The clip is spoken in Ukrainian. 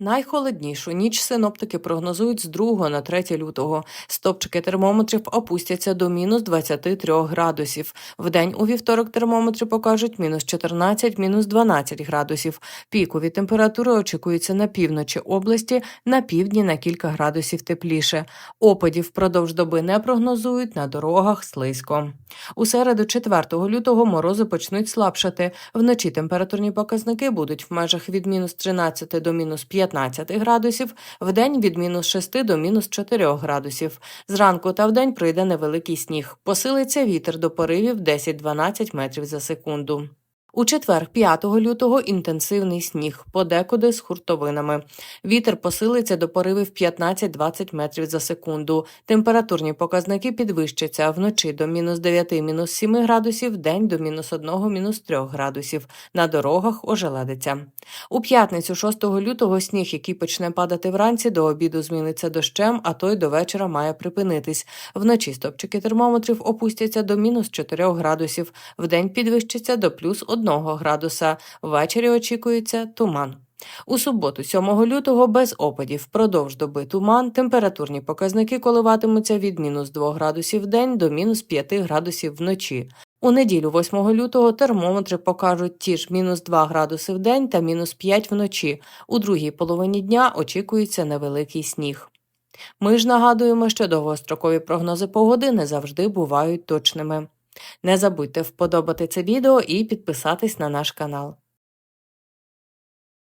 Найхолоднішу ніч синоптики прогнозують з 2 на 3 лютого. Стопчики термометрів опустяться до мінус 23 градусів. Вдень у вівторок термометри покажуть мінус 14, мінус 12 градусів. Пікові температури очікуються на півночі області, на півдні на кілька градусів тепліше. Опадів впродовж доби не прогнозують, на дорогах слизько. У середу 4 лютого морози почнуть слабшати. Вночі температурні показники будуть в межах від мінус 13 до мінус 15 градусів, вдень від мінус 6 до мінус 4 градусів. Зранку та вдень прийде невеликий сніг. Посилиться вітер до поривів 10-12 метрів за секунду. У четвер, 5 лютого, інтенсивний сніг, подекуди з хуртовинами. Вітер посилиться до поривів 15-20 метрів за секунду. Температурні показники підвищаться вночі до мінус 9, мінус 7 градусів, день до мінус 1, мінус 3 градусів. На дорогах ожеледиться. У п'ятницю 6 лютого сніг, який почне падати вранці, до обіду зміниться дощем, а той до вечора має припинитись. Вночі стопчики термометрів опустяться до мінус 4 градусів, вдень підвищиться до плюс 1 градуса. Ввечері очікується туман. У суботу, 7 лютого, без опадів, впродовж доби туман, температурні показники коливатимуться від мінус 2 градусів в день до мінус 5 градусів вночі. У неділю, 8 лютого, термометри покажуть ті ж мінус 2 градуси в день та мінус 5 вночі. У другій половині дня очікується невеликий сніг. Ми ж нагадуємо, що довгострокові прогнози погоди не завжди бувають точними. Не забудьте вподобати це відео і підписатись на наш канал.